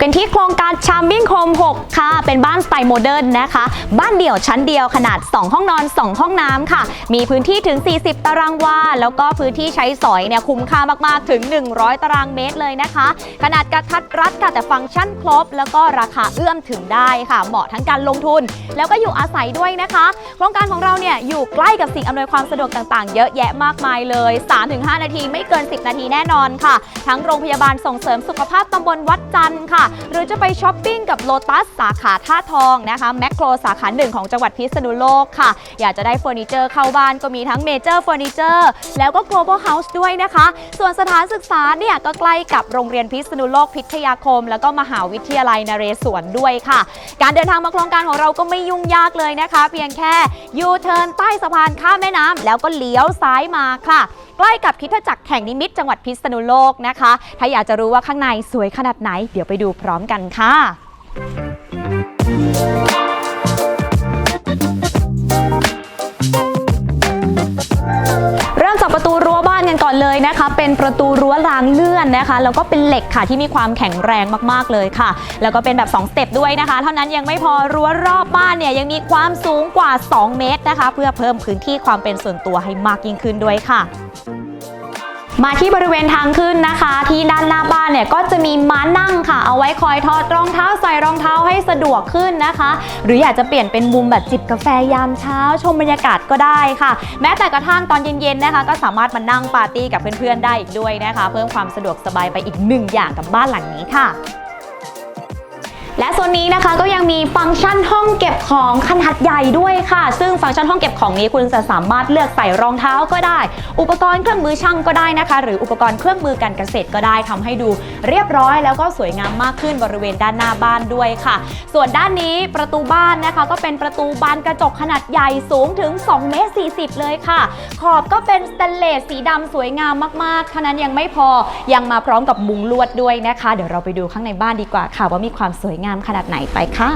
กันที่โครง ค่ะ เป็นบ้านสไตล์โมเดิร์นนะคะ บ้านเดี่ยวชั้นเดียวขนาด 2 ห้องนอน 2 ห้องน้ำค่ะ มีพื้นที่ถึง 40 ตารางวา แล้วก็พื้นที่ใช้สอยเนี่ยคุ้มค่ามากๆถึง 100 ตารางเมตรเลยนะคะ ขนาดกระทัดรัดค่ะแต่ฟังก์ชันครบ แล้วก็ราคาเอื้อมถึงได้ค่ะ เหมาะทั้งการลงทุน แล้วก็อยู่อาศัยด้วยนะคะ โครงการของเราเนี่ยอยู่ใกล้กับสิ่งอำนวยความสะดวกต่างๆ เยอะแยะมากมายเลย 3-5 นาทีไม่เกิน 10 นาทีแน่นอนค่ะ ทั้งโรงพยาบาลส่งเสริมสุขภาพตำบลวัดจันทร์ค่ะ หรือจะไปช้อปปิ้งกับโลตัสสาขาท่าทองนะคะแมคโครสาขาหนึ่งของจังหวัดพิษณุโลกค่ะ อยากจะได้เฟอร์นิเจอร์เข้าบ้านก็มีทั้งเมเจอร์เฟอร์นิเจอร์แล้วก็ global house ด้วยนะคะ ส่วนสถานศึกษาเนี่ยก็ใกล้กับโรงเรียนพิษณุโลกพิทยาคม แล้วก็มหาวิทยาลัยนเรศวรด้วยค่ะ การเดินทางมาโครงการของเราก็ไม่ยุ่งยากเลยนะคะ เพียงแค่ยูเทิร์นใต้สะพานข้ามแม่น้ำแล้วก็เลี้ยวซ้ายมาค่ะใกล้กับคริดจักรแห่งนิมิตรจังหวัดพิษณุโลกนะคะ ถ้าอยากจะรู้ว่าข้างในสวยขนาดไหน เดี๋ยวไปดูพร้อมกันค่ะ เริ่มจากประตูรั้วบ้านกันก่อนเลยนะคะ เป็นประตูรั้วรางเลื่อนนะคะ แล้วก็เป็นเหล็กค่ะที่มีความแข็งแรงมากๆเลยค่ะ แล้วก็เป็นแบบ 2 สเต็ปด้วยนะคะ เท่านั้นยังไม่พอรั้วรอบบ้านเนี่ยยังมีความสูงกว่า 2 เมตรนะคะ เพื่อเพิ่มพื้นที่ความเป็นส่วนตัวให้มากยิ่งขึ้นด้วยค่ะ มาที่บริเวณทางขึ้นนะคะ ที่ด้านหน้าบ้านเนี่ยก็จะมีม้านั่งค่ะ เอาไว้คอยทอดรองเท้าใส่รองเท้าให้สะดวกขึ้นนะคะ หรืออยากจะเปลี่ยนเป็นมุมแบบจิบกาแฟยามเช้า ชมบรรยากาศก็ได้ค่ะ แม้แต่กระทั่งตอนเย็นๆนะคะ ก็สามารถมานั่งปาร์ตี้กับเพื่อนๆได้อีกด้วยนะคะ เพิ่มความสะดวกสบายไปอีกหนึ่งอย่างกับบ้านหลังนี้ค่ะ และโซนนี้นะคะก็ยังมีฟังก์ชันห้องเก็บของขนาดใหญ่ด้วยค่ะ ซึ่งฟังก์ชันห้องเก็บของนี้คุณจะสามารถเลือกใส่รองเท้าก็ได้ อุปกรณ์เครื่องมือช่างก็ได้นะคะ หรืออุปกรณ์เครื่องมือการเกษตรก็ได้ทำให้ดูเรียบร้อย แล้วก็สวยงามมากขึ้นบริเวณด้านหน้าบ้านด้วยค่ะ ส่วนด้านนี้ประตูบ้านนะคะ ก็เป็นประตูบานกระจกขนาดใหญ่สูงถึง2เมตร40 เลยค่ะ ขอบก็เป็นสแตนเลสสีดำสวยงามมากๆเท่านั้นยังไม่พอยังมาพร้อมกับมุงลวดด้วยนะคะ เดี๋ยวเราไปดูข้างในบ้านดีกว่าค่ะว่ามีความสวยงามขนาดไหนไปค่ะ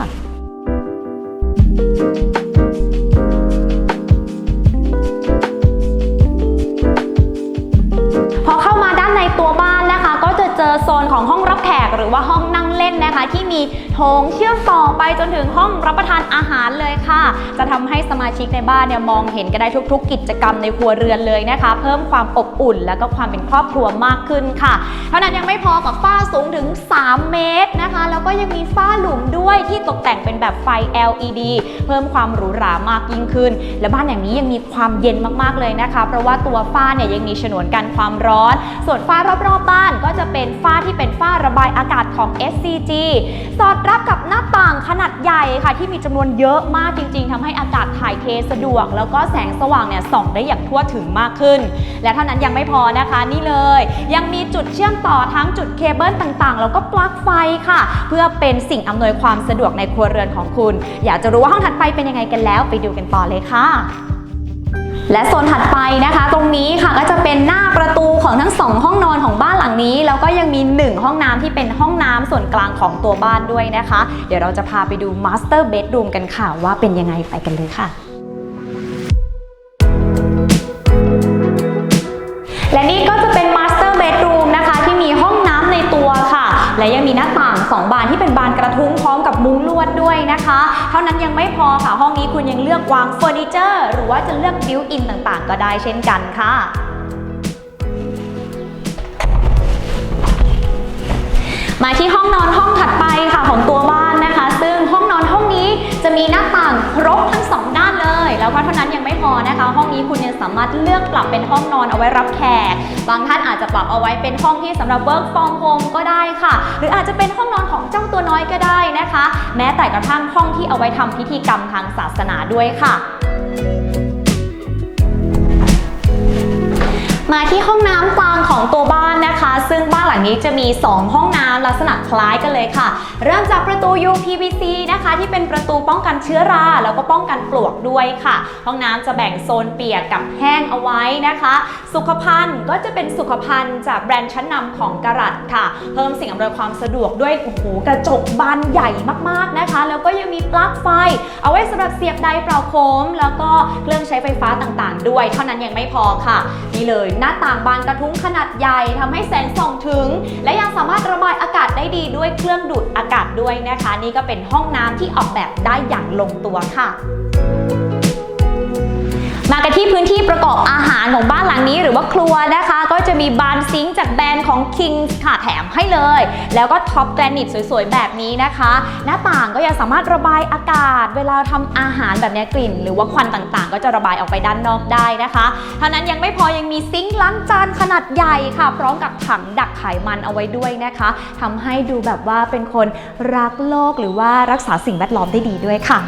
พอเข้ามาด้านในตัวบ้านนะคะ ก็จะเจอโซนของห้องรับแขกหรือว่าห้อง ที่มีโถงเชื่อมต่อไปจนถึงห้องรับประทานอาหารเลยค่ะ จะทำให้สมาชิกในบ้านเนี่ยมองเห็นกันได้ทุก ๆ กิจกรรมในครัวเรือนเลยนะคะ เพิ่มความอบอุ่น แล้วก็ความเป็นครอบครัวมากขึ้นค่ะเท่านั้นยังไม่พอกับฝ้าสูงถึง 3 เมตรนะคะ แล้วก็ยังมีฝ้าหลุมด้วยที่ตกแต่งเป็นแบบไฟ LED เพิ่มความหรูหรามากยิ่งขึ้น และบ้านอย่างนี้ยังมีความเย็นมากๆเลยนะคะ เพราะว่าตัวฝ้าเนี่ยยังมีฉนวนกันความร้อน ส่วนฝ้ารอบๆบ้านก็จะเป็นฝ้าที่เป็นฝ้าระบายอากาศของ SCG สอดรับกับหน้าต่างขนาดใหญ่ค่ะ ที่มีจำนวนเยอะมากจริง ๆทำให้อากาศถ่ายเทสะดวก แล้วก็แสงสว่างเนี่ยส่องได้อย่างทั่วถึงมากขึ้น และเท่านั้นยังไม่พอนะคะนี่เลย ยังมีจุดเชื่อมต่อทั้งจุดเคเบิลต่างๆ แล้วก็ปลั๊กไฟค่ะ เพื่อเป็นสิ่งอำนวยความสะดวกในครัวเรือนของคุณ อยากจะรู้ว่าห้องถัดไปเป็นยังไงกันแล้ว ไปดูกันต่อเลยค่ะ และโซนถัดไปนะคะ ตรงนี้ค่ะก็จะเป็นหน้าประตูของทั้งสองห้องนอนของบ้านหลังนี้แล้วก็ยังมี 1 ห้องน้ำที่เป็นห้องน้ำส่วนกลางของตัวบ้านด้วยนะคะ เดี๋ยวเราจะพาไปดูมาสเตอร์เบดรูมกันค่ะ ว่าเป็นยังไงไปกันเลยค่ะและนี่ก็จะเป็นมาสเตอร์เบดรูมนะคะ ที่มีห้องน้ำในตัวค่ะ และยังมีหน้า 2 บานที่เป็นบานกระทุ้งพร้อมกับมุ้งลวดด้วยนะคะ เท่านั้นยังไม่พอค่ะ ห้องนี้คุณยังเลือกวางเฟอร์นิเจอร์ หรือว่าจะเลือกบิวอินต่างๆ ก็ได้เช่นกันค่ะมาที่ห้องนอนห้องถัดไปค่ะของตัวบ้านนะคะ ซึ่งห้องนอนห้องนี้จะมีหน้าต่างครบ แล้วก็เท่านั้นยังไม่พอนะคะ ห้องนี้คุณยังสามารถเลือกปรับเป็นห้องนอนเอาไว้รับแขก บางท่านอาจจะปรับเอาไว้เป็นห้องที่สำหรับ work from home ก็ได้ค่ะ หรืออาจจะเป็นห้องนอนของเจ้าตัวน้อยก็ได้นะคะ แม้แต่กระทั่งห้องที่เอาไว้ทำพิธีกรรมทางศาสนาด้วยค่ะมาที่ห้องน้ำกลางของตัวบ้านนะคะ นี้จะมี 2 ห้องน้ำลักษณะคล้ายกันเลยค่ะ เริ่มจากประตู UPVC นะคะ ที่เป็นประตูป้องกันเชื้อรา แล้วก็ป้องกันปลวกด้วยค่ะ ห้องน้ำจะแบ่งโซนเปียกกับแห้งเอาไว้นะคะ สุขภัณฑ์ก็จะเป็นสุขภัณฑ์จากแบรนด์ชั้นนำของกรัตค่ะ เพิ่มสิ่งอำนวยความสะดวกด้วยโอ้โหกระจกบานใหญ่มากๆนะคะ แล้วก็ยังมีปลั๊กไฟ เอาไว้สำหรับเสียบไดร์เป่าโคม แล้วก็เครื่องใช้ไฟฟ้าต่างๆ ด้วย เท่านั้นยังไม่พอค่ะนี่เลย หน้าต่างบานกระทุ้งขนาดใหญ่ทำให้แสงส่องถึง และยังสามารถระบายอากาศได้ดีด้วยเครื่องดูดอากาศด้วยนะคะ นี่ก็เป็นห้องน้ำที่ออกแบบได้อย่างลงตัวค่ะ ที่พื้นที่ประกอบอาหารของบ้านหลังนี้หรือว่าครัวนะคะ ก็จะมีบานซิงจากแบรนด์ของ King ค่ะแถมให้เลย แล้วก็ท็อปแกรนิตสวยๆ แบบนี้นะคะ หน้าต่างก็ยังสามารถระบายอากาศ เวลาทำอาหารแบบนี้กลิ่น หรือว่าควันต่างๆ ก็จะระบายออกไปด้านนอกได้นะคะเท่านั้นยังไม่พอยังมีซิงค์ล้างจานขนาดใหญ่ค่ะ พร้อมกับถังดักไขมันเอาไว้ด้วยนะคะทำให้ดูแบบว่าเป็นคนรักโลกหรือว่ารักษาสิ่งแวดล้อมได้ดีด้วยค่ะ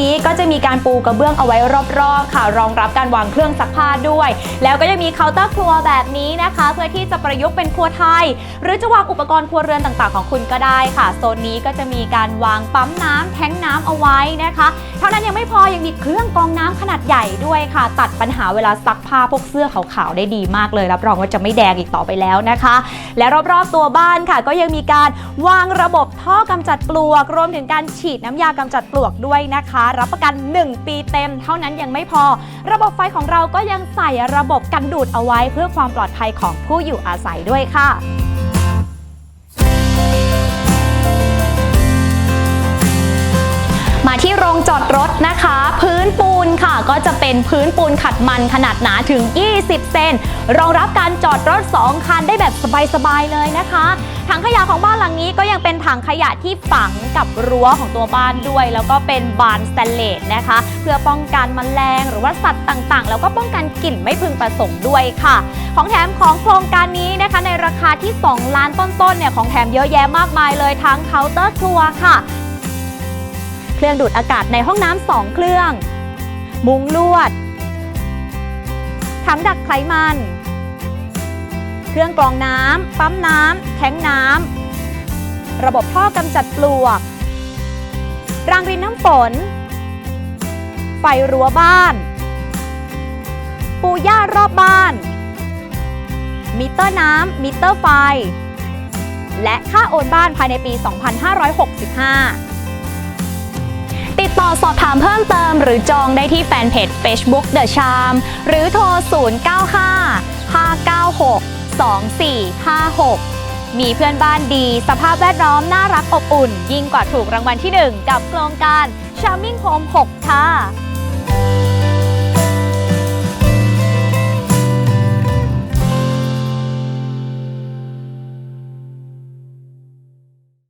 นี้ก็จะมีการปูกระเบื้องเอาไว้รอบๆ ค่ะ รองรับการวางเครื่องซักผ้าด้วย แล้วก็ยังมีเคาน์เตอร์ครัวแบบนี้นะคะ เพื่อที่จะประยุกต์เป็นครัวไทย หรือจะวางอุปกรณ์ครัวเรือนต่างๆ ของคุณก็ได้ค่ะ โซนนี้ก็จะมีการวางปั๊มน้ำแท้งน้ำเอาไว้นะคะ เท่านั้นยังไม่พอยังมีเครื่องกรองน้ำขนาดใหญ่ด้วยค่ะ ตัดปัญหาเวลาซักผ้าพวกเสื้อขาวๆได้ดีมากเลยรับรองว่าจะไม่แดงอีกต่อไปแล้วนะคะ และรอบๆตัวบ้านค่ะก็ยังมีการวางระบบท่อกำจัดปลวก รวมถึงการฉีดน้ำยากำจัดปลวกด้วยนะคะรับประกัน 1 ปีเต็ม เท่านั้นยังไม่พอ ระบบไฟของเราก็ยังใส่ระบบกันดูดเอาไว้ เพื่อความปลอดภัยของผู้อยู่อาศัยด้วยค่ะมาที่โรงจอดรถนะคะ พื้นปูนค่ะก็จะเป็นพื้นปูนขัดมันขนาดหนาถึง 20 เซนรองรับการจอดรถ 2 คันได้แบบสบายๆเลยนะคะถังขยะของบ้านหลังนี้ก็ยัง ถังขยะที่ฝังกับรั้วของตัวบ้านด้วย แล้วก็เป็นบานสแตนเลสนะคะ เพื่อป้องกันมแมลงหรือว่าสัตว์ต่างๆ แล้วก็ป้องกันกลิ่นไม่พึงประสงค์ด้วยค่ะ ของแถมของโครงการนี้นะคะในราคาที่ 2 ล้านต้นๆเนี่ยของแถมเยอะแยะมากมายเลยทั้งเคาน์เตอร์ครัวค่ะ เครื่องดูดอากาศในห้องน้ำสองเครื่อง มุ้งลวดถังดักไขมัน เครื่องกรองน้ำ ปั๊มน้ำ แทงน้ำ ระบบท่อกำจัดปลวก รางรินน้ำฝน ไฟรั้วบ้าน ปูหญ้ารอบบ้าน มิเตอร์น้ำ มิเตอร์ไฟ และค่าโอนบ้านภายในปี 2565ติดต่อสอบถามเพิ่มเติมหรือจองได้ที่แฟนเพจ Facebook The Charm หรือโทร 095 596 2456 มีเพื่อนบ้านดี สภาพแวดล้อมน่ารักอบอุ่น ยิ่งกว่าถูกรางวัลที่ 1 กับโครงการ Charming Home 6 ค่ะ